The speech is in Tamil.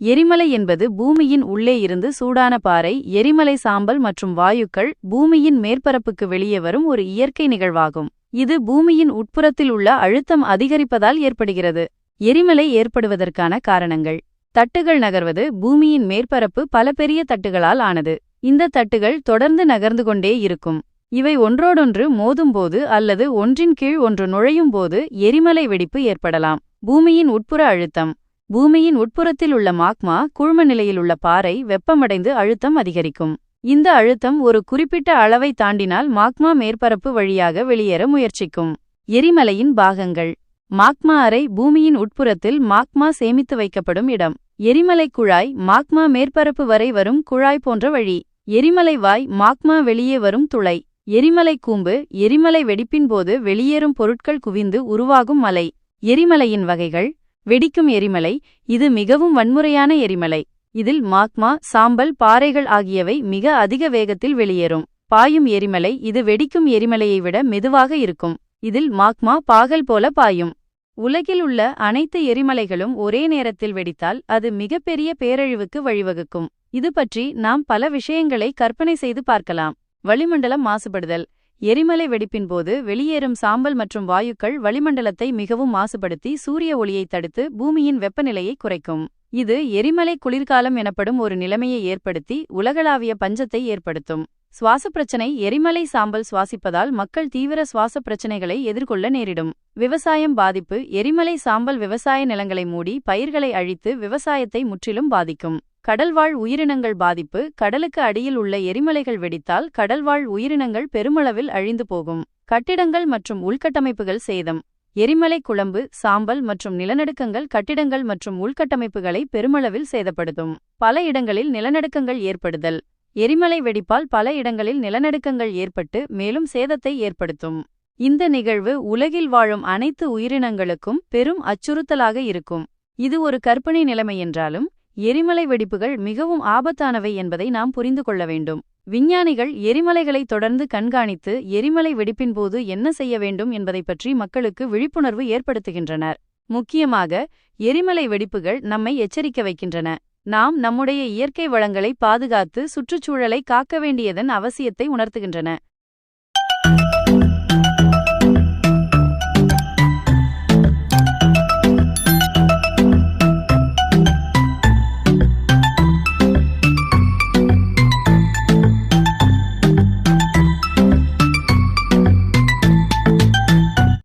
எரிமலை என்பது பூமியின் உள்ளே இருந்து சூடான பாறை எரிமலை சாம்பல் மற்றும் வாயுக்கள் பூமியின் மேற்பரப்புக்கு வெளியே வரும் ஒரு இயற்கை நிகழ்வாகும். இது பூமியின் உட்புறத்தில் உள்ள அழுத்தம் அதிகரிப்பதால் ஏற்படுகிறது. எரிமலை ஏற்படுவதற்கான காரணங்கள். தட்டுகள் நகர்வது பூமியின் மேற்பரப்பு பல பெரிய தட்டுகளால் ஆனது. இந்த தட்டுகள் தொடர்ந்து நகர்ந்து கொண்டே இருக்கும். இவை ஒன்றோடொன்று மோதும்போது அல்லது ஒன்றின் கீழ் ஒன்று நுழையும் போது எரிமலை வெடிப்பு ஏற்படலாம். பூமியின் உட்புற அழுத்தம். பூமியின் உட்புறத்தில் உள்ள மாக்மா குழும நிலையில் உள்ள பாறை வெப்பமடைந்து அழுத்தம் அதிகரிக்கும். இந்த அழுத்தம் ஒரு குறிப்பிட்ட அளவை தாண்டினால் மாக்மா மேற்பரப்பு வழியாக வெளியேற முயற்சிக்கும். எரிமலையின் பாகங்கள். மாக்மா அறை பூமியின் உட்புறத்தில் மாக்மா சேமித்து வைக்கப்படும் இடம். எரிமலை குழாய் மாக்மா மேற்பரப்பு வரை வரும் குழாய் போன்ற வழி. எரிமலை வாய் மாக்மா வெளியே வரும் துளை. எரிமலை கூம்பு எரிமலை வெடிப்பின் போது வெளியேறும் பொருட்கள் குவிந்து உருவாகும் மலை. எரிமலையின் வகைகள். வெடிக்கும் எரிமலை இது மிகவும் வன்முறையான எரிமலை. இதில் மாக்மா சாம்பல் பாறைகள் ஆகியவை மிக அதிக வேகத்தில் வெளியேறும். பாயும் எரிமலை இது வெடிக்கும் எரிமலையை விட மெதுவாக இருக்கும். இதில் மாக்மா பாகல் போல பாயும். உலகில் உள்ள அனைத்து எரிமலைகளும் ஒரே நேரத்தில் வெடித்தால் அது மிகப்பெரிய பேரழிவுக்கு வழிவகுக்கும். இது பற்றி நாம் பல விஷயங்களை கற்பனை செய்து பார்க்கலாம். வளிமண்டலம் மாசுபடுதல். எரிமலை வெடிப்பின் போது வெளியேறும் சாம்பல் மற்றும் வாயுக்கள் வளிமண்டலத்தை மிகவும் மாசுபடுத்தி சூரிய ஒளியை தடுத்து பூமியின் வெப்பநிலையை குறைக்கும். இது எரிமலை குளிர்காலம் எனப்படும் ஒரு நிலைமையை ஏற்படுத்தி உலகளாவிய பஞ்சத்தை ஏற்படுத்தும். சுவாச பிரச்சனை எரிமலை சாம்பல் சுவாசிப்பதால் மக்கள் தீவிர சுவாச பிரச்சனைகளை எதிர்கொள்ள நேரிடும். விவசாயம் பாதிப்பு எரிமலை சாம்பல் விவசாய நிலங்களை மூடி பயிர்களை அழித்து விவசாயத்தை முற்றிலும் பாதிக்கும். கடல்வாழ் உயிரினங்கள் பாதிப்பு கடலுக்கு அடியில் உள்ள எரிமலைகள் வெடித்தால் கடல்வாழ் உயிரினங்கள் பெருமளவில் அழிந்து போகும். கட்டிடங்கள் மற்றும் உள்கட்டமைப்புகள் சேதம். எரிமலை குழம்பு சாம்பல் மற்றும் நிலநடுக்கங்கள் கட்டிடங்கள் மற்றும் உள்கட்டமைப்புகளை பெருமளவில் சேதப்படுத்தும். பல இடங்களில் நிலநடுக்கங்கள் ஏற்படுதல். எரிமலை வெடிப்பால் பல இடங்களில் நிலநடுக்கங்கள் ஏற்பட்டு மேலும் சேதத்தை ஏற்படுத்தும். இந்த நிகழ்வு உலகில் வாழும் அனைத்து உயிரினங்களுக்கும் பெரும் அச்சுறுத்தலாக இருக்கும். இது ஒரு கற்பனை நிலைமை என்றாலும் எரிமலை வெடிப்புகள் மிகவும் ஆபத்தானவை என்பதை நாம் புரிந்து கொள்ள வேண்டும். விஞ்ஞானிகள் எரிமலைகளை தொடர்ந்து கண்காணித்து எரிமலை வெடிப்பின் போது என்ன செய்ய வேண்டும் என்பதை பற்றி மக்களுக்கு விழிப்புணர்வு ஏற்படுத்துகின்றனர். முக்கியமாக எரிமலை வெடிப்புகள் நம்மை எச்சரிக்க வைக்கின்றன. நாம் நம்முடைய இயற்கை வளங்களை பாதுகாத்து சுற்றுச்சூழலை காக்க வேண்டியதன் அவசியத்தை உணர்த்துகின்றன.